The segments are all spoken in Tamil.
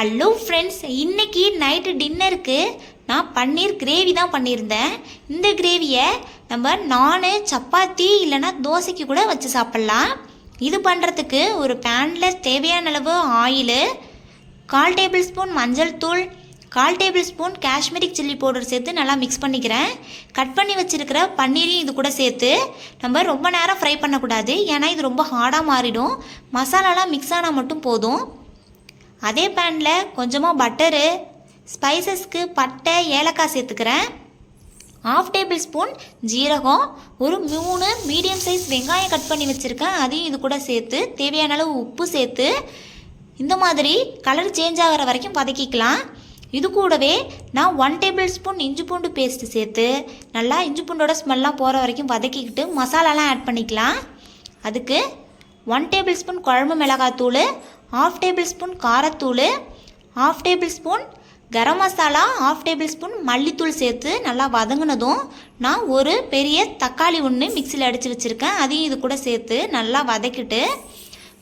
ஹலோ ஃப்ரெண்ட்ஸ் இன்னைக்கு நைட்டு டின்னருக்கு நான் பன்னீர் கிரேவி தான் பண்ணியிருந்தேன். இந்த கிரேவியை நம்ம நான் சப்பாத்தி இல்லைன்னா தோசைக்கு கூட வச்சு சாப்பிட்லாம். இது பண்ணுறதுக்கு ஒரு பேனில் தேவையான அளவு ஆயிலு கால் டேபிள் ஸ்பூன் மஞ்சள் தூள் கால் டேபிள் ஸ்பூன் காஷ்மீரிக் சில்லி பவுடர் சேர்த்து நல்லா மிக்ஸ் பண்ணிக்கிறேன். கட் பண்ணி வச்சுருக்கிற பன்னீரையும் இது கூட சேர்த்து நம்ம ரொம்ப நேரம் ஃப்ரை பண்ணக்கூடாது. ஏன்னா இது ரொம்ப ஹார்டாக மாறிடும். மசாலாலாம் மிக்ஸ் ஆனால் மட்டும் போதும். அதே பேனில் கொஞ்சமாக பட்டரு ஸ்பைசஸ்க்கு பட்டை ஏலக்காய் சேர்த்துக்கிறேன். ஆஃப் டேபிள் ஸ்பூன் ஜீரகம் ஒரு மூணு மீடியம் சைஸ் வெங்காயம் கட் பண்ணி வச்சுருக்கேன். அதையும் இது கூட சேர்த்து தேவையான அளவு உப்பு சேர்த்து இந்த மாதிரி கலர் சேஞ்ச் ஆகிற வரைக்கும் வதக்கிக்கலாம். இது கூடவே நான் ஒன் டேபிள் ஸ்பூன் இஞ்சி பூண்டு பேஸ்ட்டு சேர்த்து நல்லா இஞ்சி பூண்டோட ஸ்மெல்லாம் போகிற வரைக்கும் வதக்கிக்கிட்டு மசாலாலாம் ஆட் பண்ணிக்கலாம். அதுக்கு ஒன் டேபிள் ஸ்பூன் குழம்பு மிளகாத்தூள் half tablespoon காரத்தூள் half tablespoon garam masala half tablespoon மல்லித்தூள் சேர்த்து நல்லா வதங்கினதும் நான் ஒரு பெரிய தக்காளி ஒன்று மிக்சியில் அடித்து வச்சுருக்கேன். அதையும் இது கூட சேர்த்து நல்லா வதக்கிட்டு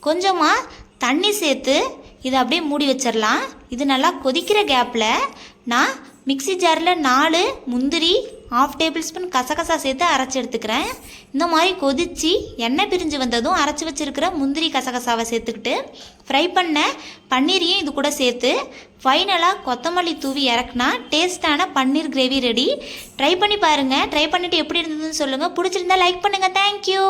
கொஞ்சமாக தண்ணி சேர்த்து இதை அப்படியே மூடி வச்சிடலாம் இது நல்லா கொதிக்கிற கேப்பில் நான் மிக்ஸி ஜாரில் நாலு முந்திரி ஆஃப் டேபிள் ஸ்பூன் கசகசா சேர்த்து அரைச்சி எடுத்துக்கிறேன். இந்த மாதிரி கொதித்து எண்ணெய் பிரிஞ்சு வந்ததும் அரைச்சி வச்சுருக்கிற முந்திரி கசகசாவை சேர்த்துக்கிட்டு ஃப்ரை பண்ண பன்னீரையும் இது கூட சேர்த்து ஃபைனலாக கொத்தமல்லி தூவி இறக்குனா டேஸ்ட்டான பன்னீர் கிரேவி ரெடி ட்ரை பண்ணி பாருங்கள் ட்ரை பண்ணிவிட்டு எப்படி இருந்ததுன்னு சொல்லுங்கள் பிடிச்சிருந்தா லைக் பண்ணுங்கள் தேங்க்யூ